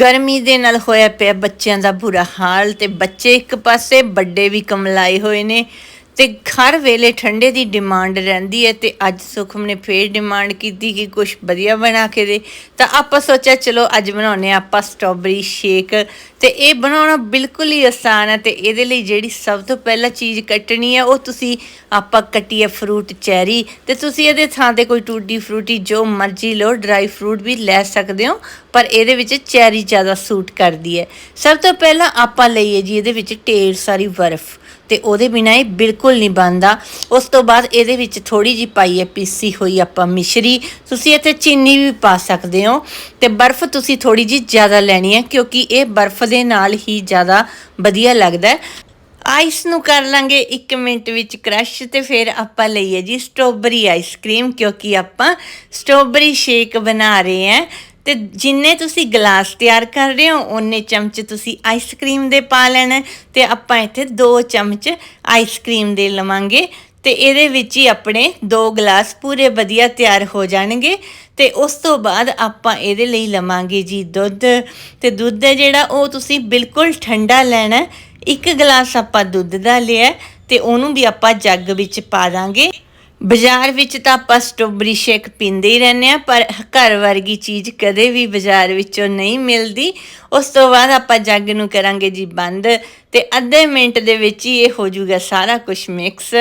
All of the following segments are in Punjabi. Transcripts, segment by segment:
ਗਰਮੀ ਦੇ ਨਾਲ ਹੋਇਆ ਪਿਆ ਬੱਚਿਆਂ ਦਾ ਬੁਰਾ ਹਾਲ ਤੇ ਬੱਚੇ ਇੱਕ ਪਾਸੇ, ਵੱਡੇ ਵੀ ਕਮਲਾਏ ਹੋਏ ਨੇ। ਤੇ ਹਰ ਵੇਲੇ ਠੰਡੇ ਦੀ ਡਿਮਾਂਡ ਰਹਿੰਦੀ ਹੈ ਤੇ ਅੱਜ ਸੁਖਮ ਨੇ ਫੇਰ ਡਿਮਾਂਡ ਕੀਤੀ ਕਿ ਕੁਝ ਵਧੀਆ ਬਣਾ ਕੇ ਦੇ। ਤਾਂ ਆਪਾਂ ਸੋਚਿਆ, ਚਲੋ ਅੱਜ ਬਣਾਉਨੇ ਆ ਆਪਾਂ ਸਟ੍ਰਾਬੇਰੀ ਸ਼ੇਕ ਤੇ ਇਹ ਬਣਾਉਣਾ ਬਿਲਕੁਲ ਹੀ ਆਸਾਨ ਹੈ ਤੇ ਇਹਦੇ ਲਈ ਜਿਹੜੀ ਸਭ ਤੋਂ ਪਹਿਲਾਂ ਚੀਜ਼ ਕੱਟਣੀ ਹੈ, ਉਹ ਤੁਸੀਂ ਆਪਾਂ ਕੱਟੀ ਹੈ ਫਰੂਟ ਚੈਰੀ ਤੇ ਤੁਸੀਂ ਇਹਦੇ ਥਾਂ ਤੇ ਕੋਈ ਟੂਟੀ ਫਰੂਟੀ ਜੋ ਮਰਜ਼ੀ ਲਓ ਡਰਾਈ ਫਰੂਟ ਵੀ ਲੈ ਸਕਦੇ ਹੋ, ਪਰ ਇਹਦੇ ਵਿੱਚ ਚੈਰੀ ਜ਼ਿਆਦਾ ਸੂਟ ਕਰਦੀ ਹੈ। ਸਭ ਤੋਂ ਪਹਿਲਾਂ ਆਪਾਂ ਲਈਏ ਜੀ ਇਹਦੇ ਵਿੱਚ ਢੇਰ ਸਾਰੀ ਬਰਫ਼। ਤੇ ਉਹਦੇ ਬਿਨਾਂ ਇਹ ਬਿਲਕੁਲ ਨਹੀਂ ਬਣਦਾ। ਉਸ ਤੋਂ ਬਾਅਦ ਇਹਦੇ ਵਿੱਚ ਥੋੜੀ ਜੀ ਪਾਈ ਹੈ ਪੀਸੀ ਹੋਈ ਆਪਾਂ ਮਿਸ਼ਰੀ। ਤੁਸੀਂ ਇੱਥੇ ਚੀਨੀ ਵੀ ਪਾ ਸਕਦੇ ਹੋ ਤੇ ਬਰਫ਼ ਤੁਸੀਂ ਥੋੜੀ ਜੀ ਜ਼ਿਆਦਾ ਲੈਣੀ ਹੈ ਕਿਉਂਕਿ ਇਹ ਬਰਫ਼ ਦੇ ਨਾਲ ਹੀ ਜ਼ਿਆਦਾ ਵਧੀਆ ਲੱਗਦਾ ਹੈ। ਆਈਸ ਨੂੰ ਕਰ ਲਾਂਗੇ 1 ਮਿੰਟ ਵਿੱਚ ਕ੍ਰਸ਼ ਤੇ ਫਿਰ ਆਪਾਂ ਲਈਏ ਜੀ ਸਟ੍ਰਾਬੇਰੀ ਆਈਸਕ੍ਰੀਮ ਕਿਉਂਕਿ ਆਪਾਂ ਸਟ੍ਰਾਬੇਰੀ ਸ਼ੇਕ ਬਣਾ ਰਹੇ ਹਾਂ। ਤੇ ਜਿੰਨੇ ਤੁਸੀਂ ਗਲਾਸ ਤਿਆਰ ਕਰ ਰਹੇ ਹੋ ਉਹਨੇ ਚਮਚ ਤੁਸੀਂ ਆਈਸਕ੍ਰੀਮ ਦੇ ਪਾ ਲੈਣਾ ਹੈ ਤੇ ਆਪਾਂ ਇੱਥੇ 2 ਚਮਚ ਆਈਸਕ੍ਰੀਮ ਦੇ ਲਵਾਂਗੇ ਤੇ ਇਹਦੇ ਵਿੱਚ ਹੀ ਆਪਣੇ 2 ਗਲਾਸ ਪੂਰੇ ਵਧੀਆ ਤਿਆਰ ਹੋ ਜਾਣਗੇ ਤੇ ਉਸ ਤੋਂ ਬਾਅਦ ਆਪਾਂ ਇਹਦੇ ਲਈ ਲਵਾਂਗੇ ਜੀ ਦੁੱਧ ਤੇ ਦੁੱਧ ਹੈ ਜਿਹੜਾ ਉਹ ਤੁਸੀਂ ਬਿਲਕੁਲ ਠੰਡਾ ਲੈਣਾ ਇੱਕ ਗਲਾਸ ਆਪਾਂ ਦੁੱਧ ਦਾ ਲਿਆ ਹੈ ਤੇ ਉਹਨੂੰ ਵੀ ਆਪਾਂ ਜੱਗ ਵਿੱਚ ਪਾ ਦਾਂਗੇ। ਬਾਜ਼ਾਰ ਵਿੱਚ ਤਾਂ ਆਪਾਂ ਸਟ੍ਰਾਬੇਰੀ ਸ਼ੇਕ ਪੀਂਦੇ ਹੀ ਰਹਿੰਦੇ ਆ ਪਰ ਘਰ ਵਰਗੀ ਚੀਜ਼ ਕਦੇ ਵੀ ਬਾਜ਼ਾਰ ਵਿੱਚੋਂ ਨਹੀਂ ਮਿਲਦੀ। ਉਸ ਤੋਂ ਬਾਅਦ ਆਪਾਂ ਜੱਗ ਨੂੰ ਕਰਾਂਗੇ ਜੀ ਬੰਦ। ਤੇ ਅੱਧੇ ਮਿੰਟ ਦੇ ਵਿੱਚ ਹੀ ਇਹ ਹੋ ਜਾਊਗਾ ਸਾਰਾ ਕੁਝ ਮਿਕਸ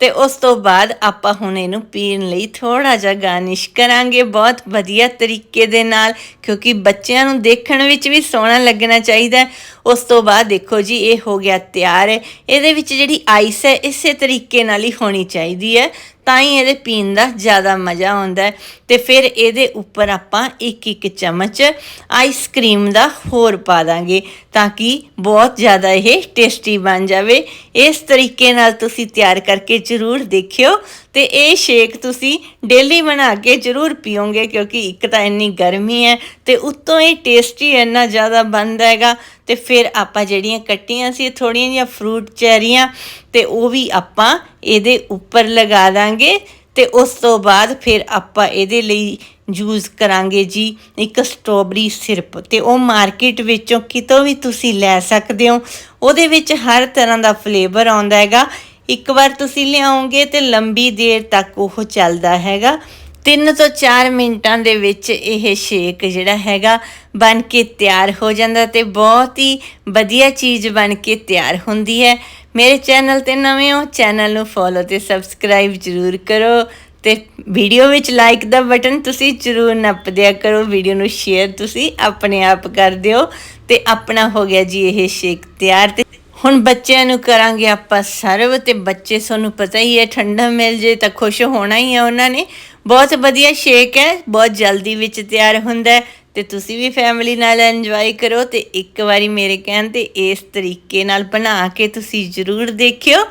ਤੇ ਉਸ ਤੋਂ ਬਾਅਦ ਆਪਾਂ ਹੁਣ ਇਹਨੂੰ ਪੀਣ ਲਈ ਥੋੜਾ ਜਿਹਾ ਗਾਰਨਿਸ਼ ਕਰਾਂਗੇ ਬਹੁਤ ਵਧੀਆ ਤਰੀਕੇ ਦੇ ਨਾਲ, ਕਿਉਂਕਿ ਬੱਚਿਆਂ ਨੂੰ ਦੇਖਣ ਵਿੱਚ ਵੀ ਸੋਹਣਾ ਲੱਗਣਾ ਚਾਹੀਦਾ। ਉਸ ਤੋਂ ਬਾਅਦ ਦੇਖੋ ਜੀ, ਇਹ ਹੋ ਗਿਆ ਤਿਆਰ। ਹੈ ਇਹਦੇ ਵਿੱਚ ਜਿਹੜੀ ਆਈਸ ਹੈ, ਇਸੇ ਤਰੀਕੇ ਨਾਲ ਹੀ ਹੋਣੀ ਚਾਹੀਦੀ ਹੈ, ਤਾਂ ਹੀ ਇਹਦੇ ਪੀਣ ਦਾ ਜ਼ਿਆਦਾ ਮਜ਼ਾ ਆਉਂਦਾ ਹੈ। ਤੇ ਫਿਰ ਇਹਦੇ ਉੱਪਰ ਆਪਾਂ ਇੱਕ ਇੱਕ ਚਮਚ ਆਈਸ ਆਈਸਕ੍ਰੀਮ ਦਾ ਹੋਰ ਪਾ ਦਾਂਗੇ, ਤਾਂ ਕਿ ਬਹੁਤ ਜ਼ਿਆਦਾ ਇਹ ਟੇਸਟੀ ਬਣ ਜਾਵੇ। ਇਸ ਤਰੀਕੇ ਨਾਲ ਤੁਸੀਂ ਤਿਆਰ ਕਰਕੇ ਜ਼ਰੂਰ ਦੇਖਿਓ ਤੇ ਇਹ ਸ਼ੇਕ ਤੁਸੀਂ ਡੇਲੀ ਬਣਾ ਕੇ ਜ਼ਰੂਰ ਪੀਓਗੇ ਕਿਉਂਕਿ ਇੱਕ ਤਾਂ ਇੰਨੀ ਗਰਮੀ ਹੈ ਤੇ ਉੱਤੋਂ ਇਹ ਟੇਸਟੀ ਇੰਨਾ ਜ਼ਿਆਦਾ ਬਣਦਾ ਹੈਗਾ ਤੇ ਫਿਰ ਆਪਾਂ ਜਿਹੜੀਆਂ ਕੱਟੀਆਂ ਸੀ ਥੋੜੀਆਂ ਜਿਹੀਆਂ ਫਰੂਟ ਚੈਰੀਆਂ ਤੇ ਉਹ ਵੀ ਆਪਾਂ ਇਹਦੇ ਉੱਪਰ ਲਗਾ ਦਾਂਗੇ। ਤੇ ਉਸ ਤੋਂ ਬਾਅਦ ਫਿਰ ਆਪਾਂ ਇਹਦੇ ਲਈ ਯੂਜ਼ ਕਰਾਂਗੇ ਜੀ ਇੱਕ ਸਟ੍ਰਾਬੇਰੀ ਸਿਰਪ ਤੇ ਉਹ ਮਾਰਕੀਟ ਵਿੱਚੋਂ ਕਿਤੋਂ ਵੀ ਤੁਸੀਂ ਲੈ ਸਕਦੇ ਹੋ। ਉਹਦੇ ਵਿੱਚ ਹਰ ਤਰ੍ਹਾਂ ਦਾ ਫਲੇਵਰ ਆਉਂਦਾ ਹੈਗਾ। ਇੱਕ ਵਾਰ ਤੁਸੀਂ ਲਿਆਓਗੇ ਤੇ ਲੰਬੀ ਦੇਰ ਤੱਕ ਉਹ ਚੱਲਦਾ ਹੈਗਾ। 3 ਤੋਂ 4 ਮਿੰਟਾਂ ਦੇ ਵਿੱਚ ਇਹ ਸ਼ੇਕ ਜਿਹੜਾ ਹੈਗਾ ਬਣ ਕੇ ਤਿਆਰ ਹੋ ਜਾਂਦਾ ਤੇ ਬਹੁਤ ਹੀ ਵਧੀਆ ਚੀਜ਼ ਬਣ ਕੇ ਤਿਆਰ ਹੁੰਦੀ ਹੈ। ਮੇਰੇ ਚੈਨਲ ਤੇ ਨਵੇਂ ਹੋ, ਚੈਨਲ ਨੂੰ ਫੋਲੋ ਤੇ ਸਬਸਕ੍ਰਾਈਬ ਜ਼ਰੂਰ ਕਰੋ ਤੇ ਵੀਡੀਓ ਵਿੱਚ ਲਾਈਕ ਦਾ ਬਟਨ ਤੁਸੀਂ ਜ਼ਰੂਰ ਨੱਪ ਦਿਆ ਕਰੋ ਵੀਡੀਓ ਨੂੰ ਸ਼ੇਅਰ ਤੁਸੀਂ ਆਪਣੇ ਆਪ ਕਰ ਦਿਓ ਤੇ ਆਪਣਾ ਹੋ ਗਿਆ ਜੀ ਇਹ ਸ਼ੇਕ ਤਿਆਰ ਤੇ। ਹੁਣ ਬੱਚਿਆਂ ਨੂੰ ਕਰਾਂਗੇ ਆਪਾਂ ਸਰਵ ਤੇ ਬੱਚੇ ਤੁਹਾਨੂੰ ਪਤਾ ਹੀ ਹੈ ਠੰਡਾ ਮਿਲ ਜੇ ਤਾਂ ਖੁਸ਼ ਹੋਣਾ ਹੀ ਹੈ ਉਹਨਾਂ ਨੇ। ਬਹੁਤ ਵਧੀਆ ਸ਼ੇਕ ਹੈ, ਬਹੁਤ ਜਲਦੀ ਵਿੱਚ ਤਿਆਰ ਹੁੰਦਾ ਹੈ। ਤੇ ਤੁਸੀਂ ਵੀ ਫੈਮਿਲੀ ਨਾਲ ਇੰਜੋਏ ਕਰੋ ਤੇ ਇੱਕ ਵਾਰੀ ਮੇਰੇ ਕਹਿਣ ਤੇ ਇਸ ਤਰੀਕੇ ਨਾਲ ਬਣਾ ਕੇ ਤੁਸੀਂ ਜ਼ਰੂਰ ਦੇਖਿਓ।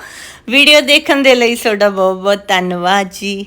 ਵੀਡੀਓ ਦੇਖਣ ਦੇ ਲਈ ਤੁਹਾਡਾ ਬਹੁਤ ਬਹੁਤ ਧੰਨਵਾਦ ਜੀ।